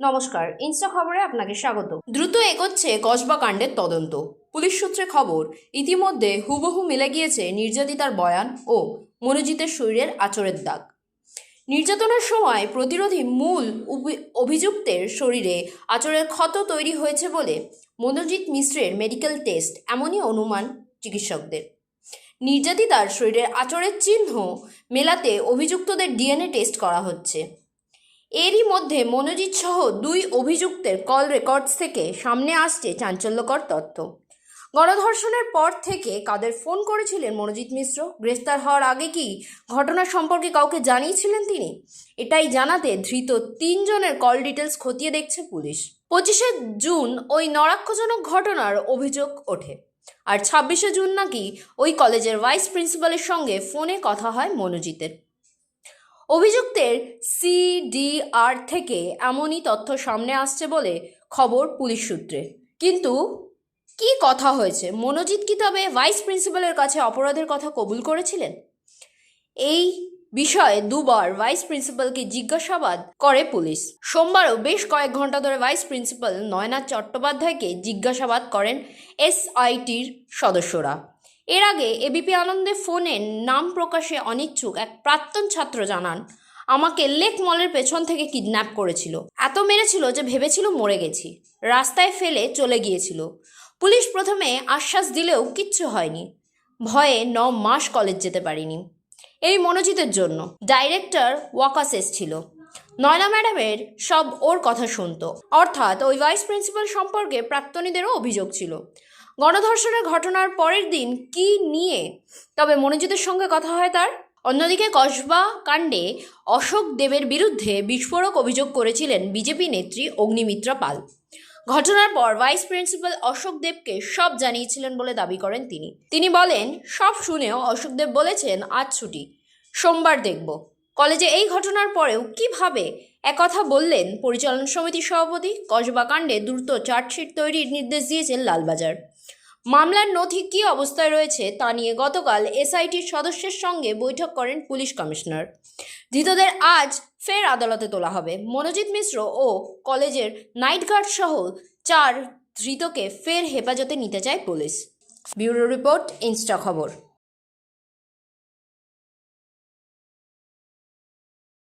নমস্কার, ইনস্টা খবরে আপনাকে স্বাগত। দ্রুত এগোচ্ছে কসবা কাণ্ডের তদন্ত। পুলিশ সূত্রে খবর, ইতিমধ্যে হুবহু মিলে গিয়েছে নির্যাতিতার বয়ান ও মনোজিতের শরীরের আচরের দাগ। নির্যাতনের সময় প্রতিরোধী মূল অভিযুক্তের শরীরে আচরের ক্ষত তৈরি হয়েছে বলে মনোজিৎ মিশ্রের মেডিকেল টেস্ট এমনই অনুমান চিকিৎসকদের। নির্যাতিতার শরীরের আচরের চিহ্ন মেলাতে অভিযুক্তদের ডিএনএ টেস্ট করা হচ্ছে। এরই মধ্যে মনোজিৎ সহ দুই অভিযুক্তের কল রেকর্ডস থেকে সামনে আসছে চাঞ্চল্যকর তথ্য। গণধর্ষণের পর থেকে কাদের ফোন করেছিলেন মনোজিৎ মিশ্র? গ্রেফতার হওয়ার আগে কি ঘটনা সম্পর্কে কাউকে জানিয়েছিলেন তিনি? এটাই জানাতে ধৃত তিনজনের কল ডিটেলস খতিয়ে দেখছে পুলিশ। পঁচিশে জুন ওই নরাক্ষজনক ঘটনার অভিযোগ ওঠে। আর ছাব্বিশে জুন নাকি ওই কলেজের ভাইস প্রিন্সিপালের সঙ্গে ফোনে কথা হয় মনোজিতের। অভিযুক্তের সিডিআর থেকে এমনই তথ্য সামনে আসছে বলে খবর পুলিশ সূত্রে। কিন্তু কি কথা হয়েছে? মনোজিৎ কি তবে ভাইস প্রিন্সিপালের কাছে অপরাধের কথা কবুল করেছিলেন? এই বিষয়ে দুবার ভাইস প্রিন্সিপালকে জিজ্ঞাসাবাদ করে পুলিশ। সোমবারও বেশ কয়েক ঘণ্টা ধরে ভাইস প্রিন্সিপাল নয়নাথ চট্টোপাধ্যায়কে জিজ্ঞাসাবাদ করেন এসআইটির সদস্যরা। এর আগে এবিপি আনন্দে ফোনে নাম প্রকাশে অনিচ্ছুক এক প্রাক্তন ছাত্র জানান, আমাকে লেক মলের পেছন থেকে কিডন্যাপ করেছিল। এত মেরেছিল যে ভেবেছিল মরে গেছি। রাস্তায় ফেলে চলে গিয়েছিল। পুলিশ প্রথমে আশ্বাস দিলেও কিচ্ছু হয়নি। ভয়ে ন মাস কলেজ যেতে পারিনি। এই মনোজিতের জন্য ডাইরেক্টর ওয়াকাস এসছিল। নয়না ম্যাডামের সব ওর কথা শুনত। অর্থাৎ ওই ভাইস প্রিন্সিপাল সম্পর্কে প্রাক্তনীদেরও অভিযোগ ছিল। গণধর্ষণের ঘটনার পরের দিন কি নিয়ে? তবে মনোজিতের সঙ্গে কথা হয় তার। অন্যদিকে কসবা কাণ্ডে অশোক দেবের বিরুদ্ধে বিস্ফোরক অভিযোগ করেছিলেন বিজেপি নেত্রী অগ্নিমিত্রা পাল। ঘটনার পর ভাইস প্রিন্সিপাল অশোক দেবকে সব জানিয়েছিলেন বলে দাবি করেন তিনি। তিনি বলেন, সব শুনেও অশোক দেব বলেছেন, আজ ছুটি। সোমবার দেখব। কলেজে এই ঘটনার পরেও কীভাবে একথা বললেন পরিচালন সমিতির সভাপতি? কসবা কাণ্ডে দ্রুত চার্জশিট তৈরির নির্দেশ দিয়েছেন লালবাজার। মামলার নথি কী অবস্থায় রয়েছে তা নিয়ে গতকাল এসআইটির সদস্যের সঙ্গে বৈঠক করেন পুলিশ কমিশনার। ধৃতদের আজ ফের আদালতে তোলা হবে। মনোজিৎ মিশ্র ও কলেজের নাইট সহ চার ধৃতকে ফের হেফাজতে নিতে চায় পুলিশ। ব্যুরো রিপোর্ট, ইনস্টা খবর।